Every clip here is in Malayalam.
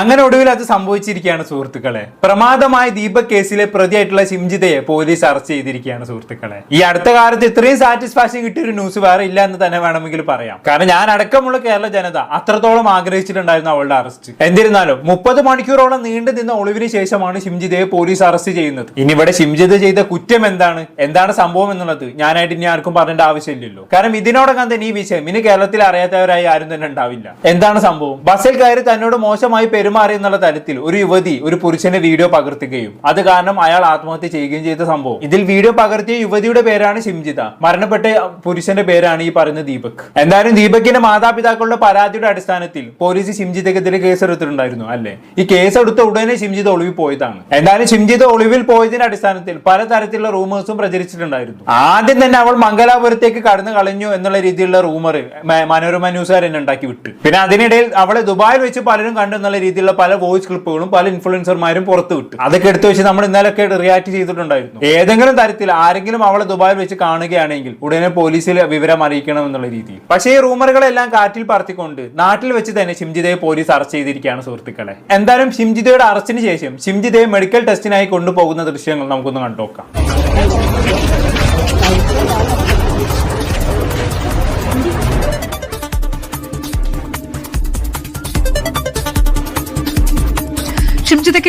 അങ്ങനെ ഒടുവിൽ അത് സംഭവിച്ചിരിക്കുകയാണ് സുഹൃത്തുക്കളെ. പ്രമാദമായ ദീപക് കേസിലെ പ്രതിയായിട്ടുള്ള ശിംജിതയെ പോലീസ് അറസ്റ്റ് ചെയ്തിരിക്കുകയാണ് സുഹൃത്തുക്കളെ. ഈ അടുത്ത കാലത്ത് ഇത്രയും സാറ്റിസ്ഫാക്ഷൻ കിട്ടിയൊരു ന്യൂസ് വേറെ ഇല്ല എന്ന് തന്നെ വേണമെങ്കിൽ പറയാം. കാരണം ഞാൻ അടക്കമുള്ള കേരള ജനത അത്രത്തോളം ആഗ്രഹിച്ചിട്ടുണ്ടായിരുന്നു അവളുടെ അറസ്റ്റ്. എന്നിരുന്നാലും മുപ്പത് മണിക്കൂറോളം നീണ്ടു നിന്ന ഒളിവിന് ശേഷമാണ് ശിംജിതയെ പോലീസ് അറസ്റ്റ് ചെയ്യുന്നത്. ഇനി ഇവിടെ ശിംജിത ചെയ്ത കുറ്റം എന്താണ്? എന്താണ് സംഭവം എന്നുള്ളത് ഞാനായിട്ട് ഇനി ആർക്കും പറയേണ്ട ആവശ്യമില്ലല്ലോ. കാരണം ഇതിനോടകം തന്നെ ഈ വിഷയം ഇനി കേരളത്തിൽ അറിയാത്തവരായി ആരും തന്നെ ഉണ്ടാവില്ല. എന്താണ് സംഭവം? ബസ്സിൽ കയറി തന്നോട് മോശമായി പെരുമാറി എന്നുള്ള തരത്തിൽ ഒരു യുവതി ഒരു പുരുഷന്റെ വീഡിയോ പകർത്തുകയും അത് കാരണം അയാൾ ആത്മഹത്യ ചെയ്യുകയും ചെയ്ത സംഭവം. ഇതിൽ വീഡിയോ പകർത്തിയ യുവതിയുടെ പേരാണ് ശിംജിത. മരണപ്പെട്ട പുരുഷന്റെ പേരാണ് ഈ പറയുന്ന ദീപക്. എന്തായാലും ദീപകിന്റെ മാതാപിതാക്കളുടെ പരാതിയുടെ അടിസ്ഥാനത്തിൽ പോലീസ് ശിംജിതക്കെതിരെ കേസ് എടുത്തിട്ടുണ്ടായിരുന്നു അല്ലെ? ഈ കേസ് എടുത്ത ഉടനെ ശിംജിത ഒളിവിൽ പോയതാണ്. എന്തായാലും ശിംജിത ഒളിവിൽ പോയതിന്റെ അടിസ്ഥാനത്തിൽ പലതരത്തിലുള്ള റൂമേഴ്സും പ്രചരിച്ചിട്ടുണ്ടായിരുന്നു. ആദ്യം തന്നെ അവൾ മംഗലാപുരത്തേക്ക് കടന്നു കളഞ്ഞു എന്നുള്ള രീതിയിലുള്ള റൂമർ മനോരമ ന്യൂസുകാർ ഉണ്ടാക്കി വിട്ടു. പിന്നെ അതിനിടയിൽ അവളെ ദുബായിൽ വെച്ച് പലരും കണ്ടു എന്നുള്ള രീതിയിലുള്ള പല വോയിസ് ക്ലിപ്പുകളും പല ഇൻഫ്ലുവൻസർമാരും പുറത്തു വിട്ടു. അതൊക്കെ എടുത്തു വെച്ച് നമ്മൾ ഇന്നലെയൊക്കെ റിയാക്ട് ചെയ്തിട്ടുണ്ടായിരുന്നു. ഏതെങ്കിലും തരത്തിൽ ആരെങ്കിലും അവളെ ദുബായിൽ വെച്ച് കാണുകയാണെങ്കിൽ ഉടനെ പോലീസിൽ വിവരം അറിയിക്കണം എന്നുള്ള രീതിയിൽ. പക്ഷേ ഈ റൂമറുകളെല്ലാം കാറ്റിൽ പറത്തിക്കൊണ്ട് നാട്ടിൽ വെച്ച് തന്നെ ഷിംജിതയെ പോലീസ് അറസ്റ്റ് ചെയ്തിരിക്കുകയാണ് സുഹൃത്തുക്കളെ. എന്തായാലും ഷിംജിതയുടെ അറസ്റ്റിന് ശേഷം ഷിംജിതയെ മെഡിക്കൽ ടെസ്റ്റിനായി കൊണ്ടുപോകുന്ന ദൃശ്യങ്ങൾ നമുക്കൊന്ന് കണ്ടുനോക്കാം.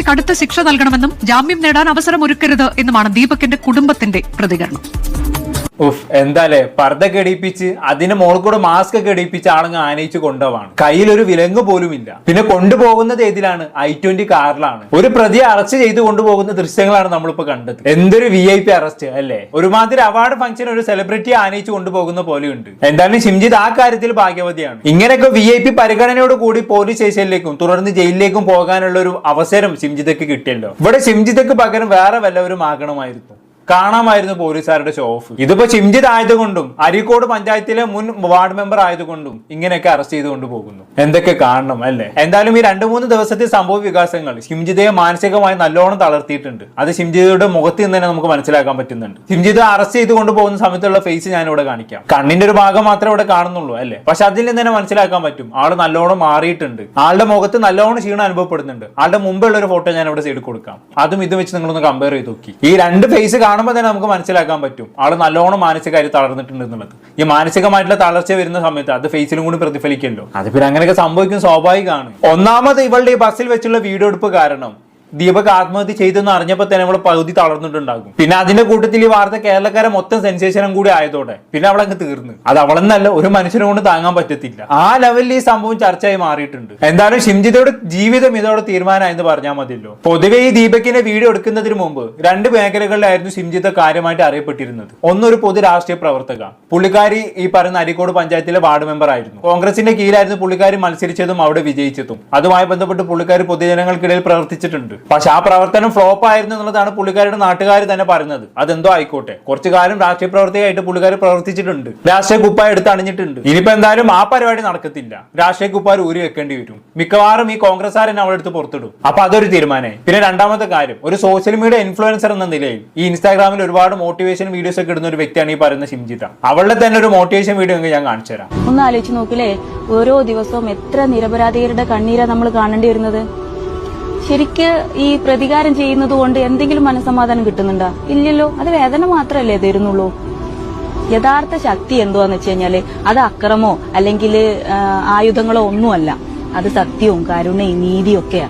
കടുത്ത ശിക്ഷ നൽകണമെന്നും ജാമ്യം നേടാൻ അവസരം ഒരുക്കരുത് എന്നുമാണ് ദീപകിന്റെ കുടുംബത്തിന്റെ പ്രതികരണം. ഉഫ് എന്താലേ? പർദ്ദ കെടിപ്പിച്ച് അതിന് മോളിൽ കൂടെ മാസ്ക് ഒക്കെ ഇടിപ്പിച്ച് ആളങ്ങ് ആനയിച്ച് കൊണ്ടുപോവാണ്. കയ്യിലൊരു വിലങ്ങ് പോലും ഇല്ല പിന്നെ കൊണ്ടുപോകുന്നത് ഏതിലാണ്? ഐ ട്വന്റി കാറിലാണ്. ഒരു പ്രതിയെ അറസ്റ്റ് ചെയ്ത് കൊണ്ടുപോകുന്ന ദൃശ്യങ്ങളാണ് നമ്മളിപ്പോ കണ്ടത്. എന്തൊരു വി ഐ പി അറസ്റ്റ് അല്ലേ? ഒരുമാതിരി അവാർഡ് ഫംഗ്ഷൻ ഒരു സെലിബ്രിറ്റി ആനയിച്ച് കൊണ്ടുപോകുന്ന പോലെയുണ്ട്. എന്തായാലും ഷിംജിത് ആ കാര്യത്തിൽ ഭാഗ്യവതിയാണ്. ഇങ്ങനെയൊക്കെ വി ഐ പി പരിഗണനയോട് കൂടി പോലീസ് സ്റ്റേഷനിലേക്കും തുടർന്ന് ജയിലിലേക്കും പോകാനുള്ള ഒരു അവസരം ഷിംജിതക്ക് കിട്ടിയല്ലോ. ഇവിടെ ഷിംജിതക്ക് പകരം വേറെ വല്ലവരും ആകണമായിരുന്നു. കാണാമായിരുന്നു പോലീസുകാരുടെ ഷോ ഓഫ് ഇതിപ്പോ ചിംജിത് ആയതുകൊണ്ടും അരീക്കോട് പഞ്ചായത്തിലെ മുൻ വാർഡ് മെമ്പർ ആയതുകൊണ്ടും ഇങ്ങനെയൊക്കെ അറസ്റ്റ് ചെയ്തുകൊണ്ട് പോകുന്നു. എന്തൊക്കെ കാണണം അല്ലേ? എന്തായാലും ഈ രണ്ടു മൂന്ന് ദിവസത്തെ സംഭവ വികാസങ്ങൾ ഷിംജിതയെ മാനസികമായി നല്ലോണം തളർത്തിയിട്ടുണ്ട്. അത് ഷിംജിതയുടെ മുഖത്ത് നിന്ന് തന്നെ നമുക്ക് മനസ്സിലാക്കാൻ പറ്റുന്നുണ്ട്. ഷിംജിത അറസ്റ്റ് ചെയ്തുകൊണ്ട് പോകുന്ന സമയത്തുള്ള ഫേസ് ഞാൻ ഇവിടെ കാണിക്കാം. കണ്ണിന്റെ ഒരു ഭാഗം മാത്രമേ ഇവിടെ കാണുന്നുള്ളൂ അല്ലേ? പക്ഷെ അതിൽ നിന്ന് തന്നെ മനസ്സിലാക്കാൻ പറ്റും. ആൾ നല്ലോണം മാറിയിട്ടുണ്ട്. ആളുടെ മുഖത്ത് നല്ലോണം ക്ഷീണം അനുഭവപ്പെടുന്നുണ്ട്. ആളുടെ മുമ്പുള്ള ഒരു ഫോട്ടോ ഞാൻ ഇവിടെ സൈഡിൽ കൊടുക്കാം. അതും ഇത് വെച്ച് നിങ്ങളൊന്ന് കമ്പയർ ചെയ്ത് നോക്കി. ഈ രണ്ട് ഫേസ് കാണുമ്പോൾ തന്നെ നമുക്ക് മനസ്സിലാക്കാൻ പറ്റും. ആൾ നല്ലോണം മാനസികമായി തളർന്നിട്ടുണ്ട് എന്നുള്ളത്. ഈ മാനസികമായിട്ടുള്ള തളർച്ച വരുന്ന സമയത്ത് അത് ഫേസിലും കൂടി പ്രതിഫലിക്കല്ലോ അത് പിന്നെ അങ്ങനെയൊക്കെ സംഭവിക്കും സ്വാഭാവികമാണ്. ഒന്നാമത് ഇവളുടെ ഈ ബസ്സിൽ വെച്ചുള്ള വീഡിയോ എടുപ്പ് കാരണം ദീപക് ആത്മഹത്യ ചെയ്തെന്ന് അറിഞ്ഞപ്പോൾ തന്നെ അവളെ പകുതി തളർന്നിട്ടുണ്ടാകും. പിന്നെ അതിന്റെ കൂട്ടത്തിൽ ഈ വാർത്ത കേരളക്കാരെ മൊത്തം സെൻസേഷനും കൂടി ആയതോടെ പിന്നെ അവളങ്ങ് തീർന്നു. അത് അവളെന്നല്ല ഒരു മനുഷ്യനെ കൊണ്ട് താങ്ങാൻ പറ്റത്തില്ല. ആ ലെവലിൽ ഈ സംഭവം ചർച്ചയായി മാറിയിട്ടുണ്ട്. എന്തായാലും ഷിംജിതയുടെ ജീവിതം ഇതോടെ തീരുമാനമായെന്ന് പറഞ്ഞാൽ മതിയല്ലോ. പൊതുവെ ഈ ദീപകിനെ വീഡിയോ എടുക്കുന്നതിന് മുമ്പ് രണ്ട് മേഖലകളിലായിരുന്നു ഷിംജിത കാര്യമായിട്ട് അറിയപ്പെട്ടിരുന്നത്. ഒന്നൊരു പൊതു രാഷ്ട്രീയ പ്രവർത്തക. പുള്ളിക്കാരി ഈ പറയുന്ന അരിക്കോട് പഞ്ചായത്തിലെ വാർഡ് മെമ്പർ ആയിരുന്നു. കോൺഗ്രസിന്റെ കീഴിലായിരുന്നു പുള്ളിക്കാരി മത്സരിച്ചതും അവിടെ വിജയിച്ചതും. അതുമായി ബന്ധപ്പെട്ട് പുള്ളിക്കാരി പൊതുജനങ്ങൾക്കിടയിൽ പ്രവർത്തിച്ചിട്ടുണ്ട്. പക്ഷെ ആ പ്രവർത്തനം ഫ്ലോപ്പ് ആയിരുന്നു എന്നുള്ളതാണ് പുള്ളിക്കാരുടെ നാട്ടുകാർ തന്നെ പറയുന്നത്. അതെന്തോ ആയിക്കോട്ടെ. കുറച്ചു കാലം രാഷ്ട്രീയ പ്രവർത്തകയായിട്ട് പുള്ളിക്കാർ പ്രവർത്തിച്ചിട്ടുണ്ട്. രാഷ്ട്രീയ കുപ്പായ എടുത്ത് അണിഞ്ഞിട്ടുണ്ട്. ഇനിയിപ്പോ എന്തായാലും ആ പരിപാടി നടക്കത്തില്ല. രാഷ്ട്രീയ കുപ്പാർ ഊരി വെക്കേണ്ടി വരും. മിക്കവാറും ഈ കോൺഗ്രസ്സുകാരൻ അവളെ എടുത്ത് പുറത്തിടും. അപ്പൊ അതൊരു തീരുമാനമായി പിന്നെ രണ്ടാമത്തെ കാര്യം ഒരു സോഷ്യൽ മീഡിയ ഇൻഫ്ലുവൻസർ എന്ന നിലയിൽ ഈ ഇൻസ്റ്റാഗ്രാമിൽ ഒരുപാട് മോട്ടിവേഷൻ വീഡിയോസ് ഒക്കെ ഇടുന്ന ഒരു വ്യക്തിയാണ് ഈ പറയുന്ന ശിംജിത. അവളുടെ തന്നെ ഒരു മോട്ടിവേഷൻ വീഡിയോ ഞാൻ കാണിച്ചു തരാം. ഒന്ന് ആലോചിച്ച് നോക്കില്ലേ? ഓരോ ദിവസവും എത്ര നിരപരാധികളുടെ കണ്ണീരാ നമ്മൾ കാണേണ്ടി വരുന്നത്? ശരിക്ക് ഈ പ്രതികാരം ചെയ്യുന്നത് കൊണ്ട് എന്തെങ്കിലും മനസമാധാനം കിട്ടുന്നുണ്ടോ? ഇല്ലല്ലോ. അത് വേദന മാത്രമല്ലേ തരുന്നുള്ളൂ. യഥാർത്ഥ ശക്തി എന്തുവാന്ന് വെച്ച് കഴിഞ്ഞാൽ അത് അക്രമോ അല്ലെങ്കിൽ ആയുധങ്ങളോ ഒന്നുമല്ല. അത് സത്യവും കരുണയും നീതിയും ഒക്കെയാ.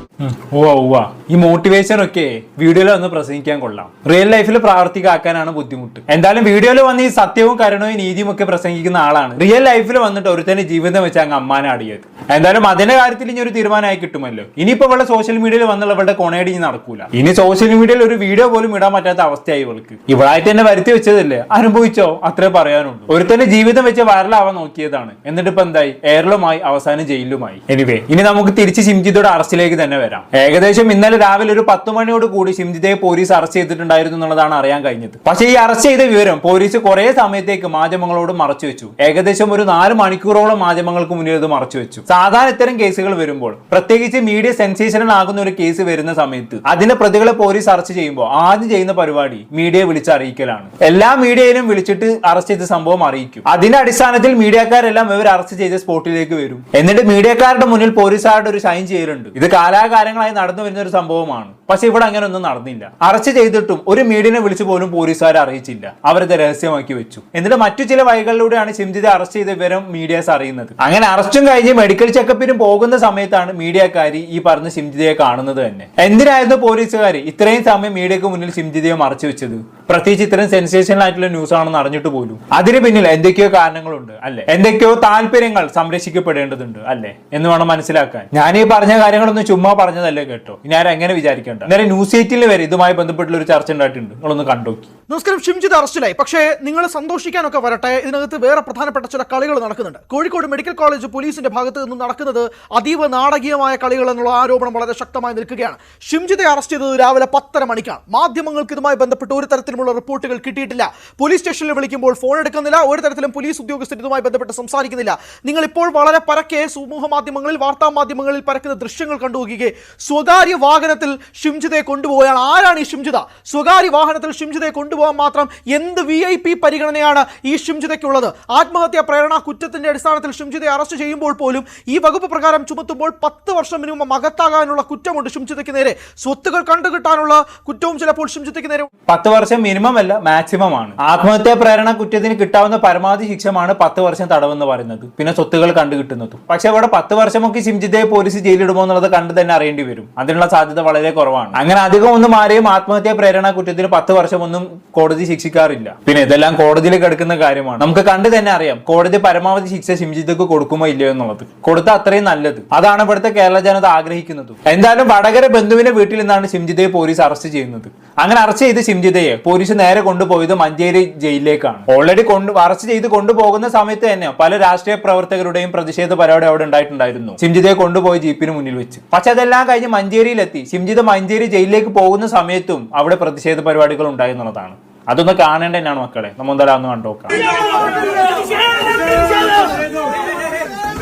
ഉവ്വ ഉവ്വ. ഈ മോട്ടിവേഷൻ ഒക്കെ വീഡിയോയിൽ വന്ന് പ്രസംഗിക്കാൻ കൊള്ളാം. റിയൽ ലൈഫിൽ പ്രാവർത്തികമാക്കാനാണ് ബുദ്ധിമുട്ട്. എന്തായാലും വീഡിയോയിൽ വന്ന് ഈ സത്യവും കരുണയും നീതിയും ഒക്കെ പ്രസംഗിക്കുന്ന ആളാണ്. റിയൽ ലൈഫിൽ വന്നിട്ട് ഒരു ഒരുത്തന്നെ ജീവിതം വെച്ച് അങ്ങ് അമ്മാനെ ആടിയത് എന്തായാലും അതിന്റെ കാര്യത്തിൽ ഇനി ഒരു തീരുമാനമായി കിട്ടുമല്ലോ. ഇനിയിപ്പോ ഇവിടെ സോഷ്യൽ മീഡിയയിൽ വന്നുള്ള ഇവിടെ കൊണേടി ഇനി നടക്കൂല. ഇനി സോഷ്യൽ മീഡിയയിൽ ഒരു വീഡിയോ പോലും ഇടാൻ പറ്റാത്ത അവസ്ഥയായി ഇവൾക്ക്. ഇവളായിട്ട് തന്നെ വരുത്തി വെച്ചതല്ലേ? അനുഭവിച്ചോ? അത്രേ പറയാനുള്ളൂ. ഒരുത്തന്റെ ജീവിതം വെച്ച് വൈറലാവാൻ നോക്കിയതാണ്. എന്നിട്ട് ഇപ്പൊ എന്തായി? എയറിലുമായി അവസാനം ജയിലിലുമായി. എനിവേ ഇനി നമുക്ക് തിരിച്ച് ശിംജിതയുടെ അറസ്റ്റിലേക്ക് തന്നെ വരാം. ഏകദേശം ഇന്നലെ രാവിലെ ഒരു പത്ത് മണിയോട് കൂടി ശിംജിതയെ പോലീസ് അറസ്റ്റ് ചെയ്തിട്ടുണ്ടായിരുന്നു എന്നുള്ളതാണ് അറിയാൻ കഴിഞ്ഞത്. പക്ഷേ ഈ അറസ്റ്റ് ചെയ്ത വിവരം പോലീസ് കുറെ സമയത്തേക്ക് മാധ്യമങ്ങളോട് മറച്ചു വെച്ചു. ഏകദേശം ഒരു നാല് മണിക്കൂറോളം മാധ്യമങ്ങൾക്ക് മുന്നിൽ ഇത് മറച്ചു വെച്ചു. സാധാരണ ഇത്തരം കേസുകൾ വരുമ്പോൾ പ്രത്യേകിച്ച് മീഡിയ സെൻസേഷനൽ ആകുന്ന ഒരു കേസ് വരുന്ന സമയത്ത് അതിന്റെ പ്രതികളെ പോലീസ് അറസ്റ്റ് ചെയ്യുമ്പോൾ ആദ്യം ചെയ്യുന്ന പരിപാടി മീഡിയയെ വിളിച്ച് അറിയിക്കലാണ്. എല്ലാ മീഡിയയിലും വിളിച്ചിട്ട് അറസ്റ്റ് ചെയ്ത സംഭവം അറിയിക്കും. അതിന്റെ അടിസ്ഥാനത്തിൽ മീഡിയക്കാരെല്ലാം ഇവർ അറസ്റ്റ് ചെയ്ത സ്പോട്ടിലേക്ക് വരും. എന്നിട്ട് മീഡിയക്കാരുടെ മുന്നിൽ പോലീസുകാരുടെ ഒരു സൈൻ ചെയ്യലുണ്ട്. ഇത് കാലാകാലങ്ങളായി നടന്നു വരുന്ന ഒരു സംഭവമാണ്. പക്ഷെ ഇവിടെ അങ്ങനെ ഒന്നും നടന്നില്ല. അറസ്റ്റ് ചെയ്തിട്ടും ഒരു മീഡിയനെ വിളിച്ചു പോലും പോലീസുകാരെ അറിയിച്ചില്ല. അവരത് രഹസ്യമാക്കി വെച്ചു. എന്നിട്ട് മറ്റു ചില വഴികളിലൂടെയാണ് ചിന്തിത അറസ്റ്റ് ചെയ്ത വിവരം മീഡിയാസ് അറിയുന്നത്. അങ്ങനെ അറസ്റ്റും കഴിഞ്ഞ് മെഡിക്കൽ ചെക്കപ്പിനും പോകുന്ന സമയത്താണ് മീഡിയക്കാരി ഈ പറഞ്ഞ സിംജിതയെ കാണുന്നത് തന്നെ. എന്തിനായിരുന്നു പോലീസുകാർ ഇത്രയും സമയം മീഡിയക്ക് മുന്നിൽ സിംജിതയെ മറച്ചു വെച്ചത്? പ്രത്യേകിച്ച് ഇത്രയും സെൻസേഷണൽ ആയിട്ടുള്ള ന്യൂസ് ആണെന്ന് അറിഞ്ഞിട്ട് പോലും. അതിന് പിന്നിൽ എന്തൊക്കെയോ കാരണങ്ങളുണ്ട് അല്ലെ? എന്തൊക്കെയോ താല്പര്യങ്ങൾ സംരക്ഷിക്കപ്പെടേണ്ടതുണ്ട് അല്ലെ? എന്ന് വേണം മനസ്സിലാക്കാൻ. ഞാൻ ഈ പറഞ്ഞ കാര്യങ്ങളൊന്നും ചുമ്മാ പറഞ്ഞതല്ലേ കേട്ടോ. ഇനി ആരും എങ്ങനെ വിചാരിക്കേണ്ട. നേരെ ന്യൂസ് എയ്റ്റിൽ വരെ ഇതുമായി ബന്ധപ്പെട്ടുള്ള ഒരു ചർച്ച ഉണ്ടായിട്ടുണ്ട്. നിങ്ങളൊന്ന് കണ്ടോക്കി. നമസ്കാരം ഷിംജിത് അറസ്റ്റിലായി. പക്ഷേ നിങ്ങൾ സന്തോഷിക്കാനൊക്കെ വരട്ടെ. ഇതിനകത്ത് വേറെ പ്രധാനപ്പെട്ട ചില കളികൾ നടക്കുന്നുണ്ട്. കോഴിക്കോട് മെഡിക്കൽ കോളേജ് പോലീസിന്റെ ഭാഗത്ത് നിന്ന് നടക്കുന്നത് അതീവ നാടകീയമായ കളികൾ എന്നുള്ള ആരോപണം വളരെ ശക്തമായി നിൽക്കുകയാണ്. ഷിംജിത്തെ അറസ്റ്റ് ചെയ്തത് രാവിലെ പത്തര മണിക്കാണ്. മാധ്യമങ്ങൾക്ക് ഇതുമായി ബന്ധപ്പെട്ട് ഒരു തരത്തിലുമുള്ള റിപ്പോർട്ടുകൾ കിട്ടിയിട്ടില്ല. പോലീസ് സ്റ്റേഷനിൽ വിളിക്കുമ്പോൾ ഫോൺ എടുക്കുന്നില്ല. ഒരു തരത്തിലും പോലീസ് ഉദ്യോഗസ്ഥർ ഇതുമായി ബന്ധപ്പെട്ട് സംസാരിക്കുന്നില്ല. നിങ്ങൾ ഇപ്പോൾ വളരെ പരക്കെ സമൂഹ മാധ്യമങ്ങളിൽ വാർത്താ മാധ്യമങ്ങളിൽ പരക്കുന്ന ദൃശ്യങ്ങൾ കണ്ടുപോകുകയെ സ്വകാര്യ വാഹനത്തിൽ ഷിംജിതയെ കൊണ്ടുപോവുകയാണ്. ആരാണ് ഈ ഷിംജിത? സ്വകാര്യ വാഹനത്തിൽ ഷിംജിതയെ കൊണ്ടുപോകാൻ മാത്രം എന്ത് വി ഐ പി പരിഗണനയാണ് ഈ ഷിംജിതയ്ക്കുള്ളത്? ആത്മഹത്യാ പ്രേരണ കുറ്റത്തിന്റെ അടിസ്ഥാനത്തിൽ ഷിംജിതയെ അറസ്റ്റ് ചെയ്യുമ്പോൾ പോലും ഈ വകുപ്പ് പ്രകാരം ചുമത്തുമ്പോൾ പത്ത് വർഷം മിനിമം അകത്താകാനുള്ള കുറ്റമുണ്ട് ഷിംജിതയ്ക്ക് നേരെ. സ്വത്തുകൾ കണ്ടുകിട്ടാനുള്ള കുറ്റവും ചിലപ്പോൾ ഷിംജിതയ്ക്ക് നേരെ. പത്ത് വർഷം മിനിമം അല്ല മാക്സിമം ആണ്. ആത്മഹത്യാ പ്രേരണ കുറ്റത്തിന് കിട്ടാവുന്ന പരമാവധി ശിക്ഷമാണ് പത്ത് വർഷം തടവെന്ന് പറയുന്നത്. പിന്നെ സ്വത്തുകൾ കണ്ടു കിട്ടുന്നതും പക്ഷെ അവിടെ പത്ത് വർഷമൊക്കെ ഷിംജിതയെ പോലീസ് ജയിലിടുമോ എന്നുള്ളത് കണ്ടു തന്നെ അറിയേണ്ടി വരും. അതിനുള്ള സാധ്യത വളരെ കുറവാണ്. അങ്ങനെ അധികം ഒന്നും ആരെയും ആത്മഹത്യാ പ്രേരണ കുറ്റത്തിന് പത്ത് വർഷമൊന്നും കോടതി ശിക്ഷിക്കാറില്ല. പിന്നെ ഇതെല്ലാം കോടതിയിൽ കിടക്കുന്ന കാര്യമാണ്. നമുക്ക് കണ്ടു തന്നെ അറിയാം കോടതി പരമാവധി ശിക്ഷ ശിംജിതക്ക് കൊടുക്കുമോ ഇല്ലയോ എന്നുള്ളത്. കൊടുത്ത അത്രയും നല്ലത്. അതാണ് ഇവിടുത്തെ കേരള ജനത ആഗ്രഹിക്കുന്നത്. എന്തായാലും വടകര ബന്ധുവിന്റെ വീട്ടിൽ നിന്നാണ് ശിംജിതയെ പോലീസ് അറസ്റ്റ് ചെയ്യുന്നത്. അങ്ങനെ അറസ്റ്റ് ചെയ്ത് ശിംജിതയെ പോലീസ് നേരെ കൊണ്ടുപോയത് മഞ്ചേരി ജയിലിലേക്കാണ്. ഓൾറെഡി കൊണ്ട് അറസ്റ്റ് ചെയ്ത് കൊണ്ടുപോകുന്ന സമയത്ത് തന്നെ പല രാഷ്ട്രീയ പ്രവർത്തകരുടെയും പ്രതിഷേധ പരിപാടി അവിടെ ഉണ്ടായിട്ടുണ്ടായിരുന്നു. ശിംജിതയെ കൊണ്ടുപോയി ജീപ്പിന് മുന്നിൽ വെച്ച്. പക്ഷെ അതെല്ലാം കഴിഞ്ഞ് മഞ്ചേരിയിലെത്തി. ശിംജിത മഞ്ചേരി ജയിലിലേക്ക് പോകുന്ന സമയത്തും അവിടെ പ്രതിഷേധ പരിപാടികൾ ഉണ്ടായി എന്നുള്ളതാണ് അതൊന്ന് കാണേണ്ട തന്നെയാണ് മക്കളെ. നമ്മൾ എന്തായാലും ഒന്ന്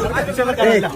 കണ്ടോക്കാം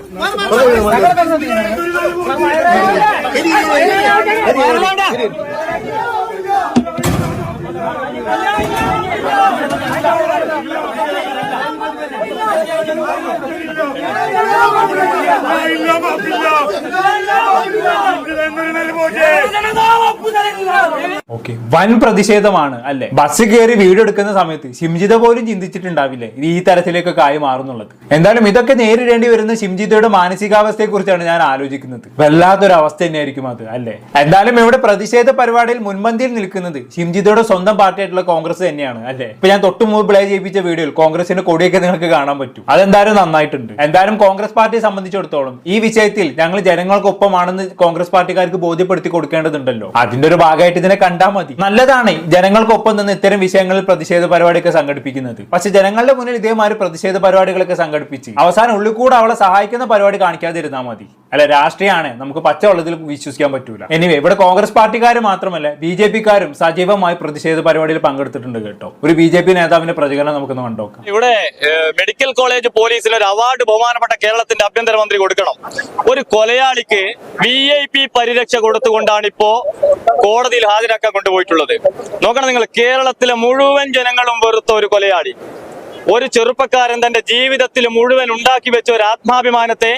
ഓക്കെ വൻ പ്രതിഷേധമാണ് അല്ലെ? ബസ് കയറി വീഡിയോ എടുക്കുന്ന സമയത്ത് ശിംജിത പോലും ചിന്തിച്ചിട്ടുണ്ടാവില്ലേ ഈ തരത്തിലേക്കൊക്കെ ആയി മാറുന്നുള്ളത്. എന്തായാലും ഇതൊക്കെ നേരിടേണ്ടി വരുന്ന ശിംജിതയുടെ മാനസികാവസ്ഥയെ കുറിച്ചാണ് ഞാൻ ആലോചിക്കുന്നത്. വല്ലാത്തൊരു അവസ്ഥ തന്നെയായിരിക്കും അത് അല്ലെ? എന്തായാലും ഇവിടെ പ്രതിഷേധ പരിപാടിയിൽ മുൻപന്തിയിൽ നിൽക്കുന്നത് ശിംജിതയുടെ സ്വന്തം പാർട്ടിയായിട്ടുള്ള കോൺഗ്രസ് തന്നെയാണ് അല്ലെ? ഇപ്പൊ ഞാൻ തൊട്ടു മുമ്പ് പ്ലേ ചെയ്യിപ്പിച്ച വീഡിയോയിൽ കോൺഗ്രസിന്റെ കൊടിയൊക്കെ നിങ്ങൾക്ക് കാണാൻ പറ്റും. അതെന്തായാലും നന്നായിട്ടുണ്ട്. എന്തായാലും കോൺഗ്രസ് പാർട്ടിയെ സംബന്ധിച്ചിടത്തോളം ഈ വിഷയത്തിൽ ഞങ്ങൾ ജനങ്ങൾക്കൊപ്പമാണെന്ന് കോൺഗ്രസ് പാർട്ടിക്കാർക്ക് ബോധ്യപ്പെടുത്തി കൊടുക്കേണ്ടതുണ്ടല്ലോ. അതിന്റെ ഒരു ഭാഗമായിട്ട് ഇതിനെ കണ്ടാൽ മതി. നല്ലതാണ് ജനങ്ങൾക്കൊപ്പം നിന്ന് ഇത്തരം വിഷയങ്ങളിൽ പ്രതിഷേധ പരിപാടിയൊക്കെ സംഘടിപ്പിക്കുന്നത്. പക്ഷെ ജനങ്ങളുടെ മുന്നിൽ ഇതേമാതിരി പ്രതിഷേധ പരിപാടികളൊക്കെ സംഘടിപ്പിച്ച് അവസാനം ഉള്ളിൽ കൂടെ അവളെ സഹായിക്കുന്ന പരിപാടി കാണിക്കാതിരുന്നാൽ മതി. അല്ല രാഷ്ട്രീയമാണ് നമുക്ക് പച്ചവെള്ളത്തിൽ വിശ്വസിക്കാൻ പറ്റൂല. എനിവേ ഇവിടെ കോൺഗ്രസ് പാർട്ടിക്കാർ മാത്രമല്ല ബി ജെ പിക്കാരും സജീവമായി പ്രതിഷേധ പരിപാടിയിൽ പങ്കെടുത്തിട്ടുണ്ട് കേട്ടോ. ഒരു ബി ജെ പി നേതാവിന്റെ പ്രതികരണം നമുക്കൊന്ന് കണ്ടോക്കാം ഇവിടെ മെഡിക്കൽ കോളേജ് പോലീസിൽ ഒരു അവാർഡ് ബഹുമാനപ്പെട്ട കേരളത്തിന്റെ ആഭ്യന്തരമന്ത്രി കൊടുക്കണം. ഒരു കൊലയാളിക്ക് വി ഐ പി പരിരക്ഷ കൊടുത്തുകൊണ്ടാണ് ഇപ്പോ കോടതിയിൽ ഹാജരാക്കാൻ കൊണ്ടുപോയിട്ടുള്ളത്. നോക്കണം നിങ്ങൾ കേരളത്തിലെ മുഴുവൻ ജനങ്ങളും വെറുത്ത ഒരു കൊലയാളി. ഒരു ചെറുപ്പക്കാരൻ തന്റെ ജീവിതത്തിൽ മുഴുവൻ ഉണ്ടാക്കി വെച്ച ഒരു ആത്മാഭിമാനത്തെ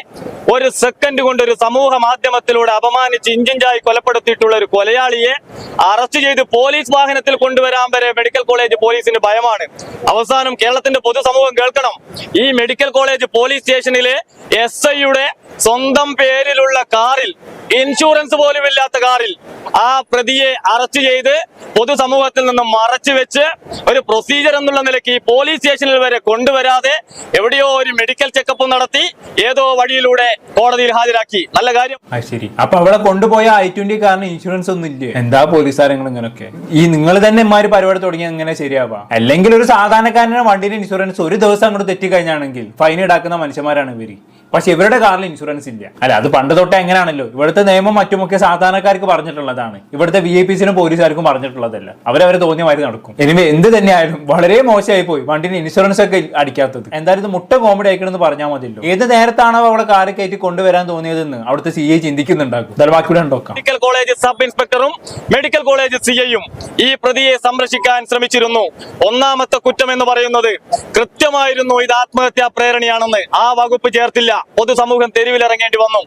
ഒരു സെക്കൻഡ് കൊണ്ട് ഒരു സമൂഹ മാധ്യമത്തിലൂടെ അപമാനിച്ച് ഇഞ്ചിഞ്ചായി കൊലപ്പെടുത്തിയിട്ടുള്ള ഒരു കൊലയാളിയെ അറസ്റ്റ് ചെയ്ത് പോലീസ് വാഹനത്തിൽ കൊണ്ടുവരാൻ വരെ മെഡിക്കൽ കോളേജ് പോലീസിന് ഭയമാണ്. അവസാനം കേരളത്തിന്റെ പൊതുസമൂഹം കേൾക്കണം. ഈ മെഡിക്കൽ കോളേജ് പോലീസ് സ്റ്റേഷനിലെ എസ് ഐയുടെ സ്വന്തം പേരിലുള്ള കാറിൽ ഇൻഷുറൻസ് പോലും ഇല്ലാത്ത കാറിൽ ആ പ്രതിയെ അറസ്റ്റ് ചെയ്ത് പൊതുസമൂഹത്തിൽ നിന്ന് മറച്ചു വെച്ച് ഒരു പ്രൊസീജിയർ എന്നുള്ള നിലയ്ക്ക് ഈ പോലീസ് സ്റ്റേഷനിൽ വരെ കൊണ്ടുവരാതെ എവിടെയോ ഒരു മെഡിക്കൽ ചെക്കപ്പ് നടത്തി ഏതോ വഴിയിലൂടെ കോടതിയിൽ ഹാജരാക്കി. നല്ല കാര്യം. ശരി. അപ്പൊ അവിടെ കൊണ്ടുപോയ ഐ ട്വന്റി കാരണം ഇൻഷുറൻസ് ഒന്നും ഇല്ലേ? എന്താ പോലീസുകാരങ്ങൾ ഇങ്ങനൊക്കെ? ഈ നിങ്ങൾ തന്നെ ഇമാര് പരിപാടി തുടങ്ങി അങ്ങനെ ശരിയാവാ അല്ലെങ്കിൽ ഒരു സാധാരണക്കാരനെ വണ്ടിയുടെ ഇൻഷുറൻസ് ഒരു ദിവസം അങ്ങോട്ട് തെറ്റിക്കഴിഞ്ഞാണെങ്കിൽ ഫൈൻ ഈടാക്കുന്ന മനുഷ്യന്മാരാണ് ഇവർ. പക്ഷെ ഇവരുടെ കാറിൽ ഇൻഷുറൻസ് ഇല്ല. അല്ല അത് പണ്ട് തൊട്ടേ എങ്ങനെയാണല്ലോ? ഇവിടുത്തെ നിയമം മറ്റുമൊക്കെ സാധാരണക്കാർക്ക് പറഞ്ഞിട്ടുള്ളതാണ്. ഇവിടുത്തെ വി ഐ പിസിനും പോലീസുകാർക്കും പറഞ്ഞിട്ടുള്ളതല്ല. അവരവരെ തോന്നിയ മാതിരി നടക്കും. എനിവേ എന്ത് തന്നെയായാലും വളരെ മോശമായി പോയി വണ്ടിന് ഇൻഷുറൻസ് ഒക്കെ അടിക്കാത്തത്. എന്തായാലും ഇത് മുട്ട കോമഡി ആയിക്കണമെന്ന് പറഞ്ഞാൽ മതിയല്ലോ. ഏത് നേരത്താണോ അവളെ കാറ് കയറ്റി കൊണ്ടുവരാൻ തോന്നിയതെന്ന് അവിടുത്തെ സി ഐ ചിന്തിക്കുന്നുണ്ടാകും. ബാക്കിയുടെ മെഡിക്കൽ കോളേജ് സബ് ഇൻസ്പെക്ടറും മെഡിക്കൽ കോളേജ് സിഐയും ഈ പ്രതിയെ സംരക്ഷിക്കാൻ ശ്രമിച്ചിരുന്നു. ഒന്നാമത്തെ കുറ്റം എന്ന് പറയുന്നത് കൃത്യമായിരുന്നു ഇത് ആത്മഹത്യാ പ്രേരണയാണെന്ന് ആ വകുപ്പ് ചേർത്തില്ല. പൊതുസമൂഹം തെരുവിലിറങ്ങേണ്ടി വന്നു.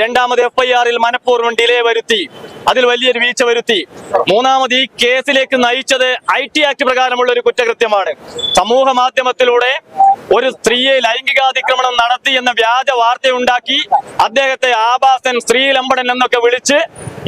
രണ്ടാമത് എഫ് ഐ ആറിൽ മനഃപൂർവം ഡിലേ വരുത്തി. അതിൽ വലിയൊരു വീഴ്ച വരുത്തി. മൂന്നാമത് ഈ കേസിലേക്ക് നയിച്ചത് ഐ ടി ആക്ട് പ്രകാരമുള്ള ഒരു കുറ്റകൃത്യമാണ്. സമൂഹ മാധ്യമത്തിലൂടെ ഒരു സ്ത്രീയെ ലൈംഗികാതിക്രമണം നടത്തി എന്ന വ്യാജ വാർത്തയുണ്ടാക്കി അദ്ദേഹത്തെ ആഭാസൻ സ്ത്രീലമ്പടൻ എന്നൊക്കെ വിളിച്ച്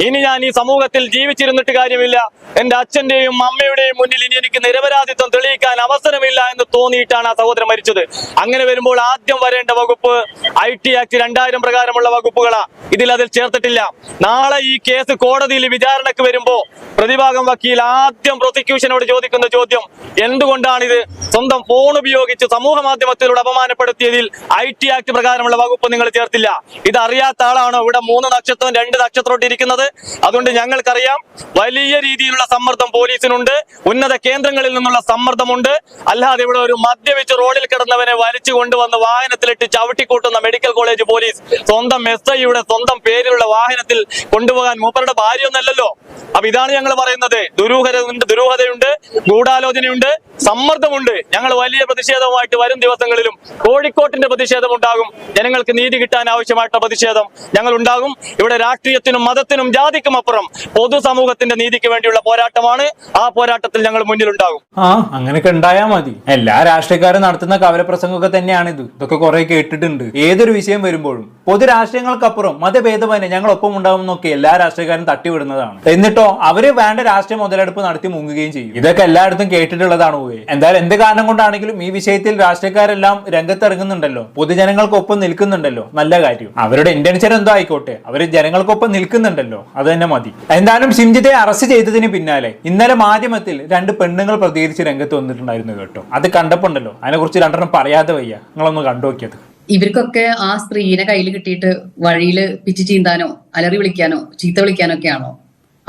ഇനി ഞാൻ ഈ സമൂഹത്തിൽ ജീവിച്ചിരുന്നിട്ട് കാര്യമില്ല. എന്റെ അച്ഛന്റെയും അമ്മയുടെയും മുന്നിൽ ഇനി എനിക്ക് നിരപരാധിത്വം തെളിയിക്കാൻ അവസരമില്ല എന്ന് തോന്നിയിട്ടാണ് ആ സഹോദരൻ മരിച്ചത്. അങ്ങനെ വരുമ്പോൾ ആദ്യം വരേണ്ട വകുപ്പ് ഐ ടി ആക്ട് രണ്ടായിരം പ്രകാരമുള്ള വകുപ്പുകളാ. ഇതിൽ അതിൽ ചേർത്തിട്ടില്ല. നാളെ ഈ കേസ് കോടതിയിൽ വിചാരണക്ക് വരുമ്പോ പ്രതിഭാഗം വക്കീൽ ആദ്യം പ്രോസിക്യൂഷനോട് ചോദിക്കുന്ന ചോദ്യം എന്തുകൊണ്ടാണ് ഇത് സ്വന്തം ഫോൺ ഉപയോഗിച്ച് സമൂഹ മാധ്യമത്തിലൂടെ അപമാനപ്പെടുത്തിയതിൽ ഐ ടി ആക്ട് പ്രകാരമുള്ള വകുപ്പ് നിങ്ങൾ ചേർത്തില്ല. ഇത് അറിയാത്ത ആളാണോ? ഇവിടെ മൂന്ന് നക്ഷത്രം രണ്ട് നക്ഷത്രമോട്ട് ഇരിക്കുന്നത്. അതുകൊണ്ട് ഞങ്ങൾക്കറിയാം വലിയ രീതിയിലുള്ള സമ്മർദ്ദം പോലീസിനുണ്ട്. ഉന്നത കേന്ദ്രങ്ങളിൽ നിന്നുള്ള സമ്മർദ്ദമുണ്ട്. അല്ലാതെ ഇവിടെ ഒരു മദ്യപിച്ച് റോഡിൽ കിടന്നവനെ വലിച്ചു കൊണ്ടുവന്ന് വാഹനത്തിലിട്ട് ചവിട്ടിക്കൂട്ടുന്ന മെഡിക്കൽ കോളേജ് പോലീസ് സ്വന്തം എസ് ഐയുടെ സ്വന്തം പേരിലുള്ള വാഹനത്തിൽ കൊണ്ടുപോകാൻ മൂപ്പരുടെ ഭാര്യയൊന്നല്ലല്ലോ. അപ്പൊ ഇതാണ് ഞങ്ങൾ പറയുന്നത്. ദുരൂഹതയുണ്ട് ദുരൂഹതയുണ്ട് ഗൂഢാലോചനയുണ്ട് സമ്മർദ്ദമുണ്ട്. ഞങ്ങൾ വലിയ പ്രതിഷേധവുമായിട്ട് വരും ദിവസങ്ങളിലും കോഴിക്കോട്ടിന്റെ പ്രതിഷേധം ഉണ്ടാകും ജനങ്ങൾക്ക് നീതി കിട്ടാൻ ആവശ്യമായിട്ടുള്ള പ്രതിഷേധം ഞങ്ങൾ ഉണ്ടാകും ഇവിടെ രാഷ്ട്രീയത്തിനും മതത്തിനും ജാതിക്കും അപ്പുറം പൊതുസമൂഹത്തിന്റെ നീതിക്ക് വേണ്ടിയുള്ള പോരാട്ടമാണ്. ആ പോരാട്ടത്തിൽ ഞങ്ങൾ മുന്നിലുണ്ടാകും. ആ അങ്ങനെയൊക്കെ ഉണ്ടായാൽ മതി. എല്ലാ രാഷ്ട്രീയക്കാരും നടത്തുന്ന കവലപ്രസംഗമൊക്കെ ഇത് ഇതൊക്കെ കുറെ കേട്ടിട്ടുണ്ട്. ഏതൊരു വിഷയം വരുമ്പോഴും പൊതു രാഷ്ട്രീയങ്ങൾക്കപ്പുറം ഞങ്ങളൊപ്പം ഞങ്ങൾ ഒപ്പം ഉണ്ടാവുമെന്നൊക്കെ എല്ലാ രാഷ്ട്രീയക്കാരും തട്ടിവിടുന്നതാണ്. എന്നിട്ടോ അവർ വേണ്ട രാഷ്ട്രീയ മുതലെടുപ്പ് നടത്തി മുങ്ങുകയും ചെയ്യും. ഇതൊക്കെ എല്ലായിടത്തും കേട്ടിട്ടുള്ളതാണ് പോയി എന്തായാലും എന്ത് കാരണം കൊണ്ടാണെങ്കിലും ഈ വിഷയത്തിൽ രാഷ്ട്രീയക്കാരെല്ലാം രംഗത്തിറങ്ങുന്നുണ്ടല്ലോ. പൊതുജനങ്ങൾക്കൊപ്പം നിൽക്കുന്നുണ്ടല്ലോ. നല്ല കാര്യം. അവരുടെ ഇന്റൻഷൻ എന്തോ ആയിക്കോട്ടെ. അവർ ജനങ്ങൾക്കൊപ്പം നിൽക്കുന്നുണ്ടല്ലോ. അത് തന്നെ മതി. എന്തായാലും ഷിംജിത്തെ അറസ്റ്റ് ചെയ്തതിന് പിന്നാലെ ഇന്നലെ മാധ്യമത്തിൽ രണ്ട് പെണ്ണുങ്ങൾ പ്രതികരിച്ച് രംഗത്ത് വന്നിട്ടുണ്ടായിരുന്നു കേട്ടോ. അത് കണ്ടപ്പോണ്ടല്ലോ. അതിനെക്കുറിച്ച് അതിനെ കുറിച്ച് രണ്ടെണ്ണം പറയാതെ വയ്യ. നിങ്ങളൊന്ന് കണ്ടു നോക്കിയത്. ഇവർക്കൊക്കെ ആ സ്ത്രീനെ കയ്യിൽ കിട്ടിയിട്ട് വഴിയിൽ പിച്ച് ചീന്താനോ അലറി വിളിക്കാനോ ചീത്ത വിളിക്കാനോ ഒക്കെ ആണോ?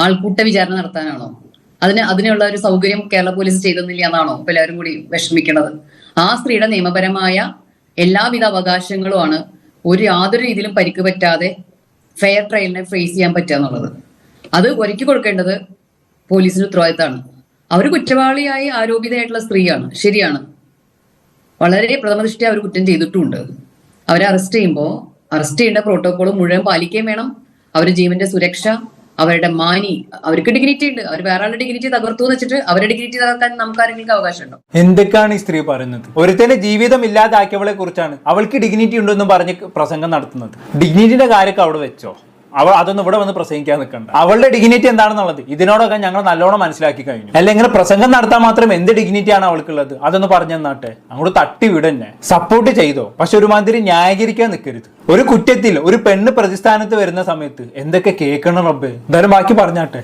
ആൾക്കൂട്ട വിചാരണ നടത്താനാണോ? അതിന് അതിനുള്ള ഒരു സൗകര്യം കേരള പോലീസ് ചെയ്തെന്നില്ല എന്നാണോ ഇപ്പൊ എല്ലാവരും കൂടി വിഷമിക്കുന്നത് ആ സ്ത്രീയുടെ നിയമപരമായ എല്ലാവിധ അവകാശങ്ങളുമാണ് ഒരു യാതൊരു രീതിയിലും പരിക്ക് പറ്റാതെ ഫെയർ ട്രയലിനെ ഫേസ് ചെയ്യാൻ പറ്റുക എന്നുള്ളത്. അത് ഒരുക്കി കൊടുക്കേണ്ടത് പോലീസിന്റെ ഉത്തരവാദിത്തമാണ്. അവർ കുറ്റവാളിയായി ആരോപിതയായിട്ടുള്ള സ്ത്രീയാണ്. ശരിയാണ്. വളരെ പ്രഥമദൃഷ്ടി അവർ കുറ്റം ചെയ്തിട്ടുമുണ്ട്. അവരെ അറസ്റ്റ് ചെയ്യുമ്പോൾ അറസ്റ്റ് ചെയ്യേണ്ട പ്രോട്ടോകോൾ മുഴുവൻ പാലിക്കുകയും വേണം. അവരുടെ ജീവന്റെ സുരക്ഷ അവരുടെ മാനി അവർക്ക് ഡിഗ്നിറ്റി ഉണ്ട് അവർ വേറെ ആളുടെ ഡിഗ്നിറ്റി തകർത്തു വെച്ചിട്ട് അവരുടെ ഡിഗ്നിറ്റി തകർക്കാൻ നമുക്ക് ആരെങ്കിലും അവകാശമുണ്ടോ? എന്തൊക്കെയാണ് ഈ സ്ത്രീ പറയുന്നത്? ഒരുത്തന്റെ ജീവിതം ഇല്ലാതാക്കിയവളെ കുറിച്ചാണ് അവൾക്ക് ഡിഗ്നിറ്റി ഉണ്ടെന്ന് പറഞ്ഞ് പ്രസംഗം നടത്തുന്നത്. ഡിഗ്നിറ്റിയുടെ കാര്യമൊക്കെ അവിടെ വെച്ചോ? അവൾ അതൊന്നും ഇവിടെ വന്ന് പ്രസംഗിക്കാൻ നിൽക്കണ്ട. അവളുടെ ഡിഗ്നിറ്റി എന്താണെന്നുള്ളത് ഇതിനോടൊക്കെ ഞങ്ങൾ നല്ലോണം മനസ്സിലാക്കി കഴിഞ്ഞു. അല്ലെങ്കിൽ ഇങ്ങനെ പ്രസംഗം നടത്താൻ മാത്രം എന്ത് ഡിഗ്നിറ്റി ആണ് അവൾക്കുള്ളത്? അതൊന്ന് പറഞ്ഞു തന്നാട്ടെ. അങ്ങോട്ട് തട്ടി വിടന്നെ. സപ്പോർട്ട് ചെയ്തോ? പക്ഷെ ഒരുമാതിരി ന്യായീകരിക്കാൻ നിൽക്കരുത്. ഒരു കുറ്റത്തിൽ ഒരു പെണ്ണ് പ്രതിസ്ഥാനത്ത് വരുന്ന സമയത്ത് എന്തൊക്കെ കേൾക്കണം റബ്ബ്? എന്തായാലും ബാക്കി പറഞ്ഞാട്ടെ.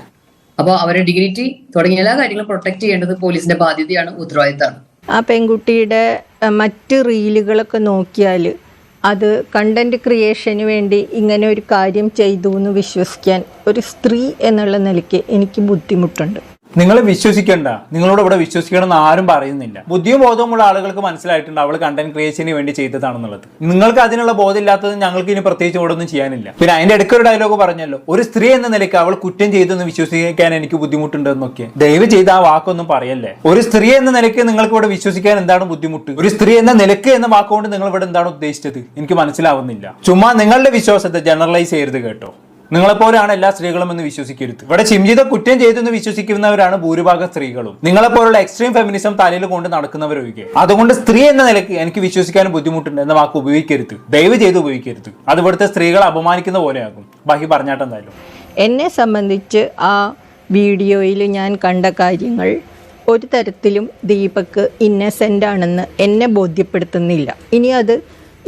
അപ്പോൾ അവരുടെ ഡിഗ്നിറ്റി തുടങ്ങിയ എല്ലാ കാര്യങ്ങളും പ്രൊട്ടക്ട് ചെയ്യേണ്ടത് പോലീസിന്റെ ബാധ്യതയാണ് ഉത്തരവാദിത്തമാണ്. ആ പെൺകുട്ടിയുടെ മറ്റ് റീലുകളൊക്കെ നോക്കിയാൽ അത് കണ്ടന്റ് ക്രിയേഷന് വേണ്ടി ഇങ്ങനെ ഒരു കാര്യം ചെയ്തു എന്ന് വിശ്വസിക്കാൻ ഒരു സ്ത്രീ എന്നുള്ള നിലയ്ക്ക് എനിക്ക് ബുദ്ധിമുട്ടുണ്ട്. നിങ്ങൾ വിശ്വസിക്കണ്ട. നിങ്ങളോട് ഇവിടെ വിശ്വസിക്കണം എന്ന് ആരും പറയുന്നില്ല. ബുദ്ധിയും ബോധവുമുള്ള ആളുകൾക്ക് മനസ്സിലായിട്ടുണ്ട് അവൾ കണ്ടന്റ് ക്രിയേഷന് വേണ്ടി ചെയ്തതാണെന്നുള്ളത്. നിങ്ങൾക്ക് അതിനുള്ള ബോധമില്ലാത്തത് ഞങ്ങൾക്ക് ഇനി പ്രത്യേകിച്ച് ഇവിടെ ഒന്നും ചെയ്യാനില്ല. പിന്നെ അതിന്റെ ഇടയ്ക്ക് ഒരു ഡയലോഗ് പറഞ്ഞല്ലോ. ഒരു സ്ത്രീ എന്ന നിലയ്ക്ക് അവൾ കുറ്റം ചെയ്തെന്ന് വിശ്വസിക്കാൻ എനിക്ക് ബുദ്ധിമുട്ടുണ്ട് എന്നൊക്കെ ദയവ് ചെയ്ത് ആ വാക്കൊന്നും പറയല്ലേ. ഒരു സ്ത്രീ എന്ന നിലയ്ക്ക് നിങ്ങൾക്ക് ഇവിടെ വിശ്വസിക്കാൻ എന്താണ് ബുദ്ധിമുട്ട്? ഒരു സ്ത്രീ എന്ന നിലയ്ക്ക് എന്ന വാക്കുകൊണ്ട് നിങ്ങൾ ഇവിടെ എന്താണ് ഉദ്ദേശിച്ചത്? എനിക്ക് മനസ്സിലാവുന്നില്ല. ചുമ്മാ നിങ്ങളുടെ വിശ്വാസത്തെ ജനറലൈസ് ചെയ്യരുത് കേട്ടോ. നിങ്ങളെപ്പോലെയാണ് എല്ലാ സ്ത്രീകളും എന്ന് വിശ്വസിക്കരുത്. ഇവിടെ ചിംജിത കുറ്റം ചെയ്തെന്ന് വിശ്വസിക്കുന്നവരാണ് ഭൂരിഭാഗം സ്ത്രീകളും. നിങ്ങളെപ്പോലുള്ള എക്സ്ട്രീം ഫെമിനിസം തലയിൽ കൊണ്ട് നടക്കുന്നവരൊഴികെ. അതുകൊണ്ട് സ്ത്രീ എന്ന നിലയ്ക്ക് എനിക്ക് വിശ്വസിക്കാൻ ബുദ്ധിമുട്ടുണ്ട് എന്ന വാക്ക് ഉപയോഗിക്കരുത്. ദയവ് ചെയ്ത് ഉപയോഗിക്കരുത്. അത് ഇവിടുത്തെ സ്ത്രീകളെ അപമാനിക്കുന്ന പോലെയാകും. ബാക്കി പറഞ്ഞാട്ടെന്തായാലും എന്നെ സംബന്ധിച്ച് ആ വീഡിയോയിൽ ഞാൻ കണ്ട കാര്യങ്ങൾ ഒരു തരത്തിലും ദീപക്ക് ഇന്നസെന്റ് ആണെന്ന് എന്നെ ബോധ്യപ്പെടുത്തുന്നില്ല. ഇനി അത്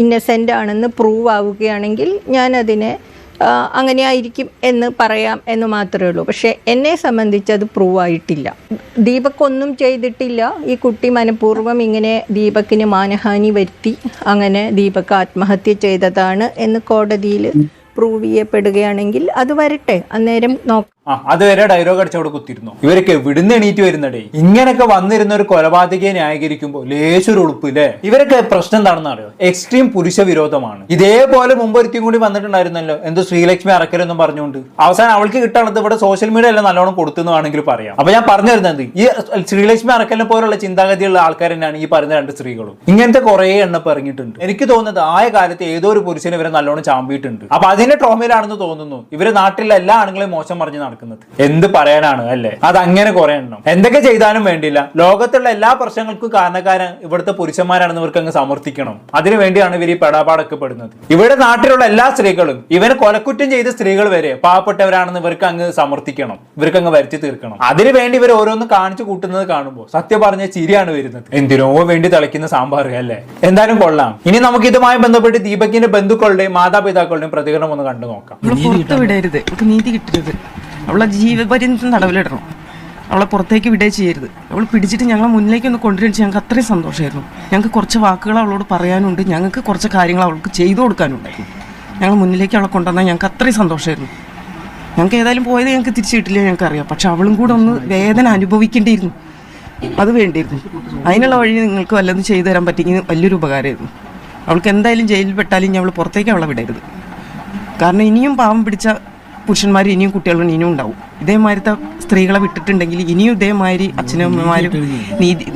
ഇന്നസെന്റ് ആണെന്ന് പ്രൂവ് ആവുകയാണെങ്കിൽ ഞാൻ അതിനെ ആ, അങ്ങനെ ആയിരിക്കും എന്ന് പറയാം എന്ന് മാത്രമേ ഉള്ളൂ. പക്ഷേ എന്നെ സംബന്ധിച്ച് അത് പ്രൂവ് ആയിട്ടില്ല. ദീപക്കൊന്നും ചെയ്തിട്ടില്ല. ഈ കുട്ടി മനഃപൂർവം ഇങ്ങനെ ദീപക്കിന് മാനഹാനി വരുത്തി അങ്ങനെ ദീപക് ആത്മഹത്യ ചെയ്തതാണ് എന്ന് കോടതിയിൽ പ്രൂവ് ചെയ്യപ്പെടുകയാണെങ്കിൽ അത് വരട്ടെ. അന്നേരം നോക്കാം. ആ അതുവരെ ഡയലോഗ് അടിച്ചവിടെ കുത്തിരുന്നു ഇവരൊക്കെ എവിടുന്ന് എണീറ്റ് വരുന്നടേ. ഇങ്ങനൊക്കെ വന്നിരുന്ന ഒരു കൊലപാതകയെ ന്യായീകരിക്കുമ്പോൾ ലേശൊരു ഉളുപ്പ് ഇല്ലേ ഇവരൊക്കെ പ്രശ്നം എന്താണെന്ന് അറിയോ? എക്സ്ട്രീം പുരുഷ വിരോധമാണ്. ഇതേപോലെ മുമ്പ് ഒരുത്തിയും കൂടി വന്നിട്ടുണ്ടായിരുന്നല്ലോ. എന്തോ ശ്രീലക്ഷ്മി അറക്കലെന്നും പറഞ്ഞുകൊണ്ട്. അവസാനം അവൾക്ക് കിട്ടണത് ഇവിടെ സോഷ്യൽ മീഡിയ എല്ലാം നല്ലോണം കൊടുത്തെന്ന് വേണമെങ്കിൽ പറയാം. അപ്പൊ ഞാൻ പറഞ്ഞു തരുന്നത് ഈ ശ്രീലക്ഷ്മി അറക്കലിനെ പോലുള്ള ചിന്താഗതിയുള്ള ആൾക്കാർ തന്നെയാണ് ഈ പറയുന്ന രണ്ട് സ്ത്രീകളും. ഇങ്ങനത്തെ കുറെ എണ്ണപ്പ് ഇറങ്ങിയിട്ടുണ്ട്. എനിക്ക് തോന്നുന്നത് ആയ കാലത്ത് ഏതോ ഒരു പുരുഷനെ ഇവരെ നല്ലോണം ചാമ്പിയിട്ടുണ്ട്. അപ്പൊ അതിന്റെ ട്രോമയിലാണെന്ന് തോന്നുന്നു. ഇവർ നാട്ടിലെ എല്ലാ ആണുങ്ങളെയും മോശം പറഞ്ഞ് നടക്കുന്നത്. എന്ത് പറയാനാണ് അല്ലേ? അത് അങ്ങനെ കുറെ എണ്ണം. എന്തൊക്കെ ചെയ്താലും വേണ്ടിയില്ല. ലോകത്തുള്ള എല്ലാ പ്രശ്നങ്ങൾക്കും കാരണക്കാരൻ ഇവിടുത്തെ പുരുഷന്മാരാണെന്ന് ഇവർക്ക് അങ്ങ് സമർത്ഥിക്കണം. അതിനു വേണ്ടിയാണ് ഇവർ ഈ പെടാപാടൊക്കെ പെടുന്നത് ഇവിടെ നാട്ടിലുള്ള എല്ലാ സ്ത്രീകളും ഇവന് കൊലക്കുറ്റം ചെയ്ത സ്ത്രീകൾ വരെ പാവപ്പെട്ടവരാണെന്ന് ഇവർക്ക് അങ്ങ് സമർത്ഥിക്കണം. ഇവർക്ക് അങ്ങ് വരുത്തി തീർക്കണം. അതിനു വേണ്ടി ഇവർ ഓരോന്ന് കാണിച്ചു കൂട്ടുന്നത് കാണുമ്പോൾ സത്യം പറഞ്ഞ ചിരിയാണ് വരുന്നത്. എന്തിനോ വേണ്ടി തിളയ്ക്കുന്ന സാമ്പാർ അല്ലേ? എന്തായാലും കൊള്ളാം. ഇനി നമുക്ക് ഇതുമായി ബന്ധപ്പെട്ട് ദീപകിന്റെ ബന്ധുക്കളുടെയും മാതാപിതാക്കളുടെയും പ്രതികരണം ഒന്ന് കണ്ടു നോക്കാം. നീതി കിട്ടരുത്. അവളെ ജീവപര്യന്തം തടവിലിടണം അവളെ പുറത്തേക്ക് വിടേ ചെയ്യരുത്. അവൾ പിടിച്ചിട്ട് ഞങ്ങളെ മുന്നിലേക്ക് ഒന്ന് കൊണ്ടുവരിച്ച് ഞങ്ങൾക്ക് അത്രയും സന്തോഷമായിരുന്നു ഞങ്ങൾക്ക് കുറച്ച് വാക്കുകൾ അവളോട് പറയാനുണ്ട്. ഞങ്ങൾക്ക് കുറച്ച് കാര്യങ്ങൾ അവൾക്ക് ചെയ്തു കൊടുക്കാനുണ്ടായിരുന്നു ഞങ്ങൾ മുന്നിലേക്ക് അവളെ കൊണ്ടുവന്നാൽ ഞങ്ങൾക്ക് അത്രയും സന്തോഷമായിരുന്നു ഞങ്ങൾക്ക് ഏതായാലും പോയത് ഞങ്ങൾക്ക് തിരിച്ചു കിട്ടില്ല ഞങ്ങൾക്ക് അറിയാം. പക്ഷെ അവളും കൂടെ ഒന്ന് വേദന അനുഭവിക്കേണ്ടിയിരുന്നു. അത് വേണ്ടിയിരുന്നു. അതിനുള്ള വഴി നിങ്ങൾക്ക് വല്ലതും ചെയ്തു തരാൻ പറ്റിയെങ്കിൽ വലിയൊരു ഉപകാരമായിരുന്നു. അവൾക്ക് എന്തായാലും ജയിലിൽ പെട്ടാലും ഞാൻ അവൾ പുറത്തേക്ക് അവളെ വിടരുത്. കാരണം ഇനിയും പാവം പിടിച്ച പുരുഷന്മാർ ഇനിയും കുട്ടികളും ഇനിയും ഉണ്ടാവും. ഇതേമാതിരത്തെ സ്ത്രീകളെ വിട്ടിട്ടുണ്ടെങ്കിൽ ഇനിയും ഇതേമാതിരി അച്ഛനും അമ്മമാരും നീതി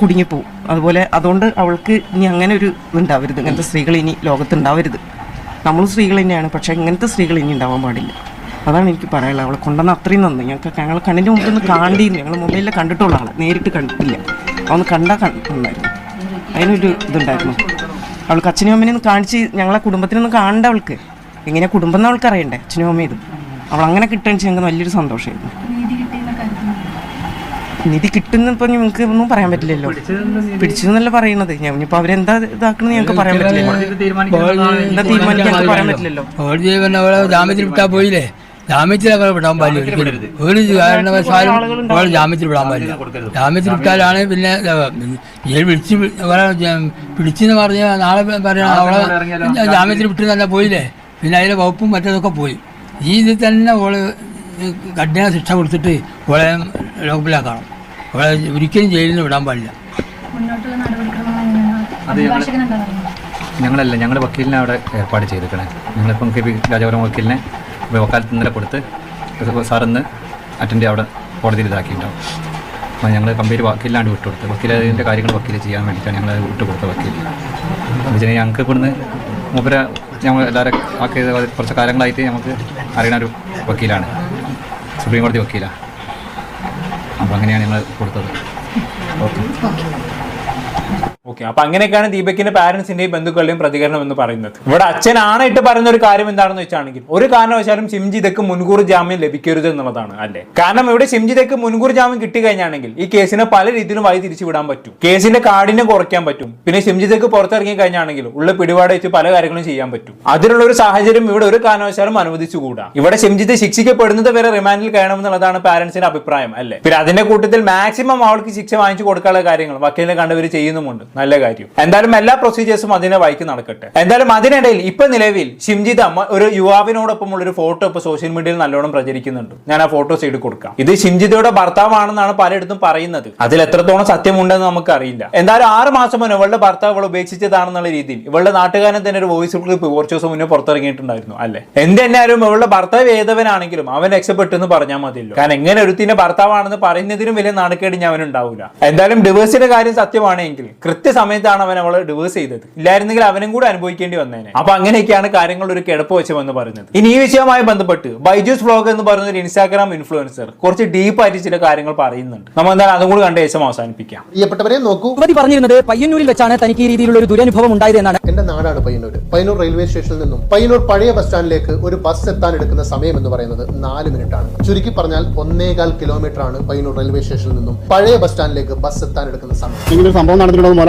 കുടുങ്ങിപ്പോവും. അതുപോലെ അതുകൊണ്ട് അവൾക്ക് ഇനി അങ്ങനെ ഒരു ഇതുണ്ടാവരുത് ഇങ്ങനത്തെ സ്ത്രീകൾ ഇനി ലോകത്തുണ്ടാവരുത് നമ്മളും സ്ത്രീകൾ തന്നെയാണ്. പക്ഷേ ഇങ്ങനത്തെ സ്ത്രീകൾ ഇനി ഉണ്ടാവാൻ പാടില്ല. അതാണ് എനിക്ക് പറയാനുള്ളത്. അവളെ കൊണ്ടുവന്ന അത്രയും നന്ദി ഞങ്ങൾക്ക് ഞങ്ങൾ കണ്ണിന്റെ മുമ്പിൽ ഒന്ന് കാണ്ടിയിരുന്നു ഞങ്ങൾ മൊബൈലിൽ കണ്ടിട്ടുള്ള ആളെ. നേരിട്ട് കണ്ടിട്ടില്ല. അവന്ന് കണ്ടാൽ കണ്ടിട്ടുണ്ടായിരുന്നു അതിനൊരു ഇതുണ്ടായിരുന്നു. അവൾക്ക് അച്ഛനും അമ്മനെ ഒന്ന് കാണിച്ച് ഞങ്ങളെ കുടുംബത്തിനൊന്ന് കാണണ്ട അവൾക്ക്. എങ്ങനെ കുടുംബം എന്ന് അവൾക്ക് അറിയണ്ടേ അച്ഛനും അമ്മയും അവൾ അങ്ങനെ കിട്ടുകയെന്ന് ഞങ്ങൾക്ക് വലിയൊരു സന്തോഷമായിരുന്നു നിധി കിട്ടുന്ന ഇപ്പൊ നിങ്ങൾക്ക് ഒന്നും പറയാൻ പറ്റില്ലല്ലോ. പിടിച്ചു എന്നല്ല പറയണത്. ഞാൻ ഇനിയിപ്പോ അവരെന്താ ഇതാക്കണെന്ന് ഞങ്ങൾക്ക് പറയാൻ പറ്റില്ലല്ലോ എന്താ തീരുമാനിക്കാൻ പറയാൻ പറ്റില്ലല്ലോ. ജാമ്യത്തിൽ വിട്ടാ പോയില്ലേ? ജാമ്യത്തിൽ അവളെ വിടാൻ പാടില്ല ഒരിക്കലും. ഒരു കാരണവശാലും അവളെ ജാമ്യത്തിൽ വിടാൻ പാടില്ല. ജാമ്യത്തിൽ വിട്ടാലാണ് പിന്നെ ജയിൽ വിളിച്ച് അവളെ പിടിച്ചെന്ന് പറഞ്ഞാൽ നാളെ പറയാ അവളെ ജാമ്യത്തിൽ വിട്ടു തന്നെ പോയില്ലേ? പിന്നെ അതിലെ വകുപ്പും മറ്റതൊക്കെ പോയി. ഈ ഇതിൽ തന്നെ ഓൾ കഠിന ശിക്ഷ കൊടുത്തിട്ട് ഓളെ ലോകപ്പിലാക്കണം. ഓളെ ഒരിക്കലും ജയിലിൽ നിന്ന് വിടാൻ പാടില്ല. ഞങ്ങളല്ല ഞങ്ങളുടെ വക്കീലിനെ അവിടെ ഏർപ്പാട് ചെയ്തിരിക്കണേ. ഞങ്ങളിപ്പം കെ പി രാജപുരം വക്കീലിനെ വക്കാലത്ത് ഇന്നലെ കൊടുത്ത് സാറിന്ന് അറ്റൻഡ് അവിടെ കോടതിയിൽ ഇതാക്കിയിട്ടുണ്ടാവും. അപ്പോൾ ഞങ്ങൾ കമ്പനി വക്കീലിനാണ് വിട്ടുകൊടുത്ത് വക്കീലതിന്റെ കാര്യങ്ങൾ വക്കീൽ ചെയ്യാൻ വേണ്ടിയിട്ടാണ് ഞങ്ങൾ വിട്ടുകൊടുത്ത വക്കീൽ എന്ന് വെച്ചാൽ ഞങ്ങൾക്ക് ഇവിടുന്ന് മൂപ്പര ഞങ്ങൾ എല്ലാവരും ആക്കിയത് കുറച്ച് കാലങ്ങളായിട്ട് നമുക്ക് അറിയണ ഒരു വക്കീലാണ്. സുപ്രീം കോടതി വക്കീലാണ് അപ്പോൾ അങ്ങനെയാണ് ഞങ്ങൾ കൊടുത്തത്. ഓക്കെ. ഓക്കെ അപ്പൊ അങ്ങനെയൊക്കെയാണ് ദീപകിന്റെ പാരന്റ്സിന്റെയും ബന്ധുക്കളുടെയും പ്രതികരണം എന്ന് പറയുന്നത്. ഇവിടെ ഇട്ട് പറയുന്ന ഒരു കാര്യം എന്താണെന്ന് വെച്ചാണെങ്കിൽ ഒരു കാരണവശാലും ശിംജിതയ്ക്ക് മുൻകൂർ ജാമ്യം ലഭിക്കരുത് എന്നുള്ളതാണ് അല്ലേ? കാരണം ഇവിടെ ശിംജിതയ്ക്ക് മുൻകൂർ ജാമ്യം കിട്ടിക്കഴിഞ്ഞാണെങ്കിൽ ഈ കേസിനെ പല രീതിയിലും വഴി തിരിച്ചു വിടാൻ പറ്റും. കേസിന്റെ കാഠിന്യം കുറയ്ക്കാൻ പറ്റും. പിന്നെ ശിംജിതയ്ക്ക് പുറത്തിറങ്ങി കഴിഞ്ഞാണെങ്കിൽ ഉള്ള പിടിപാട് വെച്ച് പല കാര്യങ്ങളും ചെയ്യാൻ പറ്റും. അതിനുള്ള ഒരു സാഹചര്യം ഇവിടെ ഒരു കാരണവശാലും അനുവദിച്ചുകൂടാ. ഇവിടെ ഷിംജിത്ത് ശിക്ഷിക്കപ്പെടുന്നത് വരെ റിമാൻഡിൽ കഴിയണമെന്നുള്ളതാണ് പാരന്റ്സിന്റെ അഭിപ്രായം അല്ലേ? പിന്നെ അതിന്റെ കൂട്ടത്തിൽ മാക്സിമം അവൾക്ക് ശിക്ഷ വാങ്ങിച്ചു കൊടുക്കാനുള്ള കാര്യങ്ങൾ വക്കീലിനെ കണ്ടവർ ചെയ്യുന്നുമുണ്ട്. നല്ല കാര്യം. എന്തായാലും എല്ലാ പ്രൊസീജിയേഴ്സും അതിനെ വായിക്ക് നടക്കട്ടെ. എന്തായാലും അതിനിടയിൽ ഇപ്പൊ നിലവിൽ ഷിംജിത് അമ്മ ഒരു യുവാവിനോടൊപ്പമുള്ള ഒരു ഫോട്ടോ ഇപ്പൊ സോഷ്യൽ മീഡിയയിൽ നല്ലോണം പ്രചരിക്കുന്നുണ്ട്. ഞാൻ ആ ഫോട്ടോ സൈഡ് കൊടുക്കാം. ഇത് ഷിംജിതയുടെ ഭർത്താവാണെന്നാണ് പലയിടത്തും പറയുന്നത്. അതിൽ എത്രത്തോളം സത്യമുണ്ടെന്ന് നമുക്ക് അറിയില്ല എന്തായാലും ആറ് മാസം മുന്നേ ഇവളുടെ ഭർത്താവ് ഇവളെ ഉപേക്ഷിച്ചതാണെന്നുള്ള രീതിയിൽ ഇവളുടെ നാട്ടുകാരൻ തന്നെ ഒരു വോയിസ് ക്ലിപ്പ് കുറച്ച് ദിവസം മുന്നേ പുറത്തിറങ്ങിയിട്ടുണ്ടായിരുന്നു അല്ലെ? എന്ത് തന്നെയായാലും ഇവളുടെ ഭർത്താവ് ഏതവനാണെങ്കിലും അവൻ രക്ഷപ്പെട്ടു എന്ന് പറഞ്ഞാൽ മതിയല്ലോ. കാരണം എങ്ങനെ ഒരുത്തിന്റെ ഭർത്താവാണെന്ന് പറയുന്നതിനും വലിയ നാണക്കേട് ഞാൻ അവനുണ്ടാവില്ല എന്തായാലും ഡിവേഴ്സിന്റെ കാര്യം സത്യമാണെങ്കിൽ കൃത്യസമയത്താണ് അവൻ അവളെ ഡിവേഴ്സ് ചെയ്തത്. ഇല്ലായിരുന്നെങ്കിൽ അവനും കൂടെ അനുഭവിക്കേണ്ടി വന്നേനെ. അപ്പൊ അങ്ങനെയൊക്കെയാണ് കാര്യങ്ങൾ ഒരു കിടപ്പ് വെച്ചമെന്ന് പറയുന്നത്. ഇനി ഈ വിഷയവുമായി ബന്ധപ്പെട്ട് ബൈജൂസ് ബ്ലോഗ് എന്ന് പറയുന്ന ഒരു ഇൻസ്റ്റാഗ്രാം ഇൻഫ്ലുവൻസർ കുറച്ച് ഡീപ്പായിട്ട് ചില കാര്യങ്ങൾ പറയുന്നുണ്ട്. നമ്മൾ എന്തായാലും അതും കൂടി കണ്ട ശേഷം അവസാനിപ്പിക്കാം. പ്രിയപ്പെട്ടവരെ നോക്കൂ. യുവതി പറഞ്ഞിരുന്നത് പയ്യന്നൂരിൽ വെച്ചാണ് തനിക്ക് ഈ രീതിയിലുള്ള ഒരു ദുരനുഭവം ഉണ്ടായത് എന്നാണ് എന്റെ നാടാണ് പയ്യന്നൂർ പയ്യന്നൂർ റെയിൽവേ സ്റ്റേഷനിൽ നിന്നും പയ്യന്നൂർ പഴയ ബസ് സ്റ്റാൻഡിലേക്ക് ഒരു ബസ് എത്താൻ എടുക്കുന്ന സമയം എന്ന് പറയുന്നത് നാല് മിനിറ്റ് ആണ് ചുരുക്കി പറഞ്ഞാൽ ഒന്നേകാൽ കിലോമീറ്റർ ആണ് പയ്യന്നൂർ റെയിൽവേ സ്റ്റേഷനിൽ നിന്നും പഴയ ബസ് സ്റ്റാൻഡിലേക്ക് ബസ് എത്താൻ എടുക്കുന്ന സമയം. ഇങ്ങനെ സംഭവം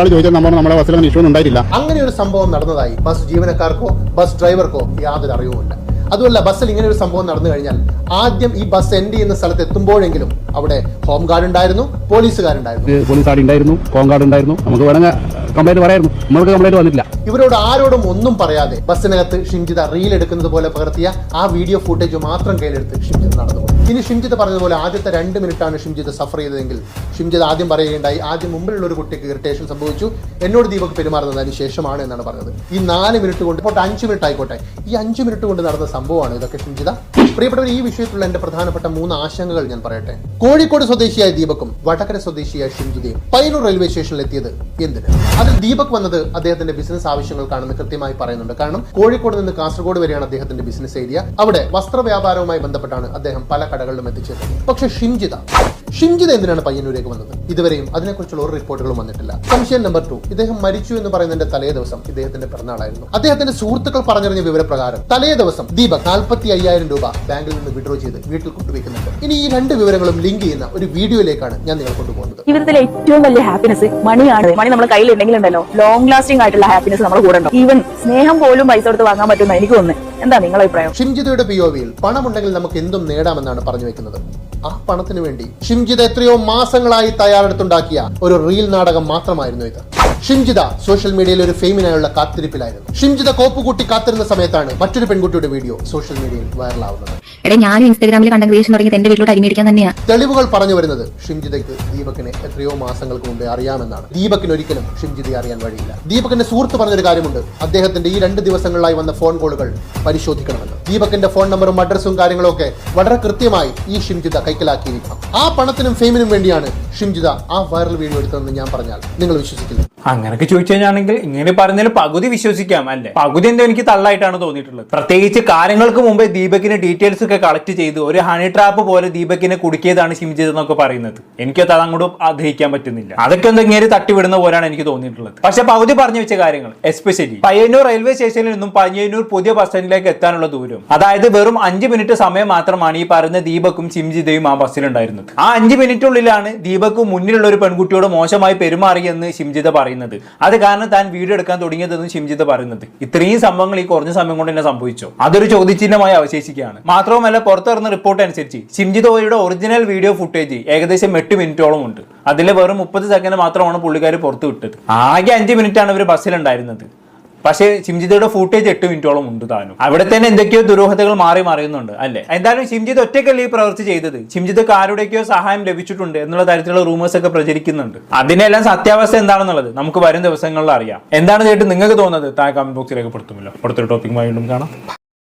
മലയാളി ചോദിച്ചാൽ നമ്മൾ നമ്മുടെ ബസ്സിലൊന്നും ഇഷ്യൂ ഉണ്ടായിട്ടില്ല. അങ്ങനെ ഒരു സംഭവം നടന്നതായി ബസ് ജീവനക്കാർക്കോ ബസ് ഡ്രൈവർക്കോ യാതൊരു അറിവുമില്ല. അതുമല്ല ബസ്സിൽ ഇങ്ങനെ ഒരു സംഭവം നടന്നു കഴിഞ്ഞാൽ ആദ്യം ഈ ബസ് എൻഡ് ചെയ്യുന്ന സ്ഥലത്ത് എത്തുമ്പോഴെങ്കിലും അവിടെ ഹോം ഗാർഡ് ഉണ്ടായിരുന്നു പോലീസുകാരുണ്ടായിരുന്നു പോലീസ് ഉണ്ടായിരുന്നു ഗാർഡ് ഉണ്ടായിരുന്നു. നമുക്ക് വേണമെങ്കിൽ കംപ്ലൈന്റ് പറയായിരുന്നു. നമ്മൾക്ക് കംപ്ലൈന്റ് വന്നിട്ടില്ല. ഇവരോട് ആരോടും ഒന്നും പറയാതെ ബസ്സിനകത്ത് ഷിംജിത റീൽ എടുക്കുന്നത് പോലെ പകർത്തിയ ആ വീഡിയോ ഫുട്ടേജ് മാത്രം കയ്യിലെടുത്ത് ഷിംജിത നടന്നു. ഇനി ഷിംജിത പറഞ്ഞതുപോലെ ആദ്യത്തെ രണ്ട് മിനിറ്റാണ് ഷിംജിത സഫർ ചെയ്തതെങ്കിൽ ഷിംജിത ആദ്യം പറയുകയുണ്ടായി. ആദ്യം മുമ്പിലുള്ള ഒരു കുട്ടിക്ക് ഇറിറ്റേഷൻ സംഭവിച്ചു. എന്നോട് ദീപക് പെരുമാറുന്നതിന് ശേഷമാണ് എന്നാണ് പറഞ്ഞത്. ഈ നാല് മിനിറ്റ് കൊണ്ട് ഇപ്പോൾ അഞ്ച് മിനിറ്റ് ആയിക്കോട്ടെ. ഈ അഞ്ച് മിനിറ്റ് കൊണ്ട് നടന്ന സംഭവമാണ് ഇതൊക്കെ ഷിംജിത പ്രിയപ്പെട്ടവർ ഈ വിഷയത്തിലുള്ള എന്റെ പ്രധാനപ്പെട്ട മൂന്ന് ആശങ്കകൾ ഞാൻ പറയട്ടെ. കോഴിക്കോട് സ്വദേശിയായ ദീപക്കും വടകര സ്വദേശിയായ ഷിംജിതയും പയ്യന്നൂർ റെയിൽവേ സ്റ്റേഷനിൽ എത്തിയത് എന്തിന്? അതിൽ ദീപക് വന്നത് അദ്ദേഹത്തിന്റെ ബിസിനസ് ആവശ്യങ്ങൾക്കാണെന്ന് കൃത്യമായി പറയുന്നുണ്ട്. കാരണം കോഴിക്കോട് നിന്ന് കാസർഗോഡ് വരെയാണ് അദ്ദേഹത്തിന്റെ ബിസിനസ് ഏരിയ. അവിടെ വസ്ത്ര വ്യാപാരവുമായി ബന്ധപ്പെട്ടാണ് അദ്ദേഹം പല കടകളിലും എത്തിച്ചേർന്നത്. പക്ഷെ ഷിംജിത ഷിംജിത എന്തിനാണ് പയ്യന്നൂരേക്ക് വന്നത്? ഇതുവരെയും അതിനെക്കുറിച്ചുള്ള ഒരു റിപ്പോർട്ടുകളും വന്നിട്ടില്ല. സംശയം നമ്പർ ടു ഇദ്ദേഹം മരിച്ചു എന്ന് പറയുന്നതിന്റെ തലേ ദിവസം ഇദ്ദേഹത്തിന്റെ പിറന്നാളായിരുന്നു. അദ്ദേഹത്തിന്റെ സുഹൃത്തുക്കൾ പറഞ്ഞറിഞ്ഞ വിവരപ്രകാരം തലേ ദിവസം ദീപക് നാൽപ്പത്തി അയ്യായിരം രൂപ ബാങ്കിൽ നിന്ന് വിഡ്രോ ചെയ്ത് വീട്ടിൽ കൊണ്ടുവയ്ക്കുന്നുണ്ട് ഇനി ഈ രണ്ട് വിവരങ്ങളും ലിങ്ക് ചെയ്യുന്ന ഒരു വീഡിയോയിലേക്കാണ് ഞാൻ നിങ്ങൾ കൊണ്ടുപോകുന്നത്. ജീവിതത്തിലെ ഏറ്റവും വലിയ ഹാപ്പിനെസ് മണിയാണ്. മണി നമ്മുടെ കയ്യിൽ ഉണ്ടെങ്കിൽ ഉണ്ടല്ലോ. ലോങ് ലാസ്റ്റിംഗ് ആയിട്ടുള്ള ഹാപ്പിനെസ് നമ്മൾ കൂടെ ഉണ്ടോ? ഈവൻ സ്നേഹം പോലും പൈസ കൊടുത്ത് വാങ്ങാൻ പറ്റുന്ന എനിക്ക് തോന്നുന്നു എന്താ നിങ്ങളുടെ അഭിപ്രായം? ഷിംജിതയുടെ പി ഒ വിയിൽ പണമുണ്ടെങ്കിൽ നമുക്ക് എന്തും നേടാമെന്നാണ് പറഞ്ഞു വെക്കുന്നത്. ആ പണത്തിന് വേണ്ടി ഷിംജിത എത്രയോ മാസങ്ങളായി തയ്യാറെടുത്തുണ്ടാക്കിയ ഒരു റീൽ നാടകം മാത്രമായിരുന്നു ഇത്. ഷിംജിത സോഷ്യൽ മീഡിയയിൽ ഒരു ഫെയിമിനായുള്ള കാത്തിരിപ്പിലായിരുന്നു. ഷിംജിത കോപ്പുകൂട്ടി കാത്തിരുന്ന സമയത്താണ് മറ്റൊരു പെൺകുട്ടിയുടെ വീഡിയോ സോഷ്യൽ മീഡിയയിൽ വൈറലാവുന്നത്. എടാ ഞാൻ ഇൻസ്റ്റാഗ്രാമിൽ കണ്ട ക്രിയേഷൻ തുടങ്ങി എന്റെ വീട്ടിലോട്ട് അരിമേടിക്കാൻ തന്നെയാ. തെളിവുകൾ പറഞ്ഞു വരുന്നത് ഷിംജിതയ്ക്ക് ദീപക്കിനെ എത്രയോ മാസങ്ങൾക്ക് മുമ്പേ അറിയാമെന്നാണ്. ദീപകിന് ഒരിക്കലും ഷിംജിതയെ അറിയാൻ വഴിയില്ല. ദീപക്കിന്റെ സുഹൃത്ത് പറഞ്ഞൊരു കാര്യമുണ്ട്. അദ്ദേഹത്തിന്റെ ഈ രണ്ട് ദിവസങ്ങളിലായി വന്ന ഫോൺ കോളുകൾ പരിശോധിക്കണമെന്ന്. ദീപക്കിന്റെ ഫോൺ നമ്പറും അഡ്രസ്സും കാര്യങ്ങളും ഒക്കെ വളരെ കൃത്യമായി ഈ ഷിംജിത കൈക്കലാക്കിയിരിക്കണം ആ പണത്തിനും ഫെയിമിനും വേണ്ടിയാണ് ഷിംജിത ആ വൈറൽ വീഡിയോ എടുത്തതെന്ന് ഞാൻ പറഞ്ഞാൽ നിങ്ങൾ വിശ്വസിക്കില്ല. അങ്ങനെയൊക്കെ ചോദിച്ചു കഴിഞ്ഞാണെങ്കിൽ ഇങ്ങനെ പറഞ്ഞതിൽ പകുതി വിശ്വസിക്കാം അല്ലേ? പകുതി എന്തോ എനിക്ക് തള്ളായിട്ടാണ് തോന്നിയിട്ടുള്ളത്. പ്രത്യേകിച്ച് കാര്യങ്ങൾക്ക് മുമ്പേ ദീപകിന് ഡീറ്റെയിൽസ് ഒക്കെ കളക്ട് ചെയ്ത് ഒരു ഹണി ട്രാപ്പ് പോലെ ദീപകിനെ കുടുക്കിയതാണ് ഷിംജിത് എന്നൊക്കെ പറയുന്നത്. എനിക്കത് അതങ്ങോട്ട് ആഗ്രഹിക്കാൻ പറ്റുന്നില്ല. അതൊക്കെ ഒന്ന് ഇങ്ങനെ തട്ടിവിടുന്ന പോലെയാണ് എനിക്ക് തോന്നിയിട്ടുള്ളത്. പക്ഷെ പകുതി പറഞ്ഞു വെച്ച കാര്യങ്ങൾ എസ്പെഷ്യലി പയ്യന്നൂർ റെയിൽവേ സ്റ്റേഷനിൽ നിന്നും പയ്യന്നൂർ പുതിയ ബസ് സ്റ്റാൻഡിലേക്ക് എത്താനുള്ള ദൂരം. അതായത് വെറും അഞ്ച് മിനിറ്റ് സമയം മാത്രമാണ് ഈ പറയുന്ന ദീപക്കും ഷിംജിതയും ആ ബസ്സിലുണ്ടായിരുന്നത് ആ അഞ്ച് മിനിറ്റുള്ളിലാണ് ദീപക്ക് മുന്നിലുള്ള ഒരു പെൺകുട്ടിയോട് മോശമായി പെരുമാറിയെന്ന് ഷിംജിത പറയുന്നത്. അത് കാരണം താൻ വീഡിയോ എടുക്കാൻ തുടങ്ങിയതെന്ന് ഷിംജിത്ത് പറയുന്നത്. ഇത്രയും സംഭവങ്ങൾ ഈ കുറഞ്ഞ സമയം കൊണ്ട് തന്നെ സംഭവിച്ചു? അതൊരു ചോദ്യചിഹ്നമായി അവശേഷിക്കുകയാണ്. മാത്രവുമല്ല പുറത്തിറന്ന റിപ്പോർട്ട് അനുസരിച്ച് ഷിംജിത് ഓയുടെ ഒറിജിനൽ വീഡിയോ ഫുട്ടേജ് ഏകദേശം എട്ട് മിനിറ്റോളം ഉണ്ട്. അതിൽ വെറും മുപ്പത് സെക്കൻഡ് മാത്രമാണ് പുള്ളിക്കാർ പുറത്തു വിട്ടത് ആകെ അഞ്ച് മിനിറ്റാണ് ഇവർ ബസ്സിലുണ്ടായിരുന്നത് പക്ഷേ ചിംജിതയുടെ ഫൂട്ടേജ് എട്ട് മിനിറ്റോളം ഉണ്ട് താനും. അവിടെ തന്നെ എന്തൊക്കെയോ ദുരൂഹതകൾ മാറി മറിയുന്നുണ്ട് അല്ലേ? എന്തായാലും ചിംജിത് ഒറ്റയ്ക്കല്ലേ ഈ പ്രവൃത്തി ചെയ്തത്? ചിംജിത് ആരുടെയൊക്കെയോ സഹായം ലഭിച്ചിട്ടുണ്ട് എന്നുള്ള തരത്തിലുള്ള റൂമേഴ്സ് ഒക്കെ പ്രചരിക്കുന്നുണ്ട്. അതിനെല്ലാം സത്യാവസ്ഥ എന്താണെന്നുള്ളത് നമുക്ക് വരും ദിവസങ്ങളിൽ അറിയാം. എന്താണ് കേട്ട് നിങ്ങൾക്ക് തോന്നുന്നത്? താഴെ കമന്റ് ബോക്സിൽ രേഖപ്പെടുത്തുമല്ലോ. അടുത്തൊരു ടോപ്പിക്കുമായി വീണ്ടും കാണാം.